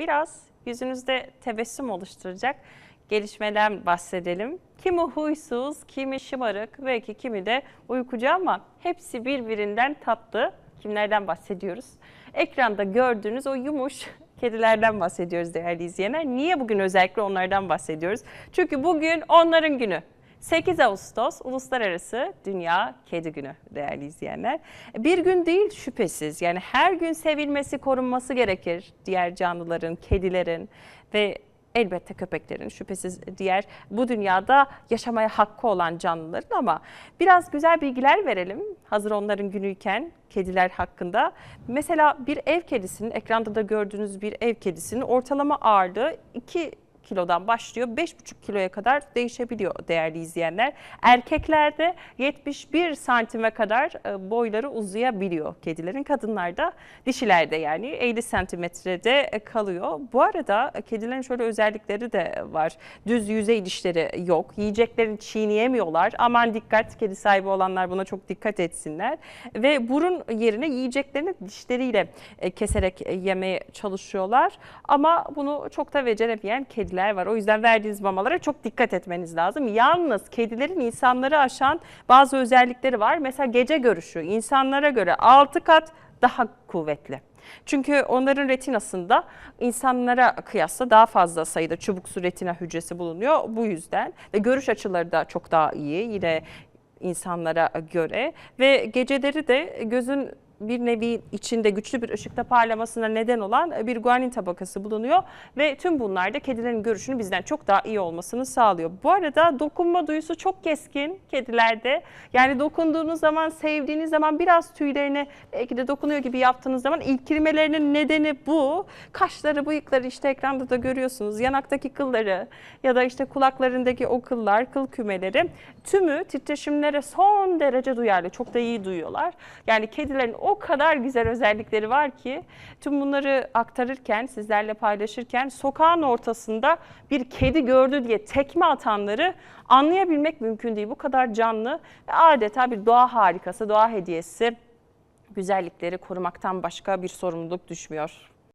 biraz yüzünüzde tebessüm oluşturacak gelişmeden bahsedelim. Kimi huysuz, kimi şımarık, belki kimi de uykucu ama hepsi birbirinden tatlı. Kimlerden bahsediyoruz? Ekranda gördüğünüz o yumuş kedilerden bahsediyoruz değerli izleyenler. Niye bugün özellikle onlardan bahsediyoruz? Çünkü bugün onların günü. 8 Ağustos Uluslararası Dünya Kedi Günü değerli izleyenler. Bir gün değil şüphesiz yani her gün sevilmesi, korunması gerekir diğer canlıların, kedilerin ve elbette köpeklerin şüphesiz diğer bu dünyada yaşamaya hakkı olan canlıların ama biraz güzel bilgiler verelim hazır onların günüyken kediler hakkında. Mesela bir ev kedisinin ekranda da gördüğünüz bir ev kedisinin ortalama ağırlığı 2 kilodan başlıyor 5,5 kiloya kadar değişebiliyor değerli izleyenler. Erkeklerde 71 santime kadar e, boyları uzayabiliyor kedilerin. Kadınlarda dişilerde yani 50 santimetrede e, kalıyor. Bu arada e, kedilerin şöyle özellikleri de var. Düz yüzey dişleri yok. Yiyeceklerini çiğneyemiyorlar. Aman dikkat kedi sahibi olanlar buna çok dikkat etsinler. Ve burun yerine yiyeceklerini dişleriyle keserek yemeye çalışıyorlar. Ama bunu çok da beceremeyen kediler var. O yüzden verdiğiniz mamalara çok dikkat etmeniz lazım. Yalnız kedilerin insanları aşan bazı özellikleri var. Mesela gece görüşü insanlara göre 6 kat daha kuvvetli. Çünkü onların retinasında insanlara kıyasla daha fazla sayıda çubuksu retina hücresi bulunuyor. Bu yüzden ve görüş açıları da çok daha iyi yine insanlara göre ve geceleri de gözün bir nevi içinde güçlü bir ışıkta parlamasına neden olan bir guanin tabakası bulunuyor ve tüm bunlar da kedilerin görüşünü bizden çok daha iyi olmasını sağlıyor. Bu arada dokunma duyusu çok keskin kedilerde. Yani dokunduğunuz zaman, sevdiğiniz zaman biraz tüylerine belki de dokunuyor gibi yaptığınız zaman ilkilmelerinin nedeni bu. Kaşları, bıyıkları işte ekranda da görüyorsunuz. Yanaktaki kılları ya da işte kulaklarındaki o kıllar, kıl kümeleri tümü titreşimlere son derece duyarlı. Çok da iyi duyuyorlar. Yani kedilerin o kadar güzel özellikleri var ki tüm bunları aktarırken, sizlerle paylaşırken sokağın ortasında bir kedi gördü diye tekme atanları anlayabilmek mümkün değil. Bu kadar canlı ve adeta bir doğa harikası, doğa hediyesi güzellikleri korumaktan başka bir sorumluluk düşmüyor.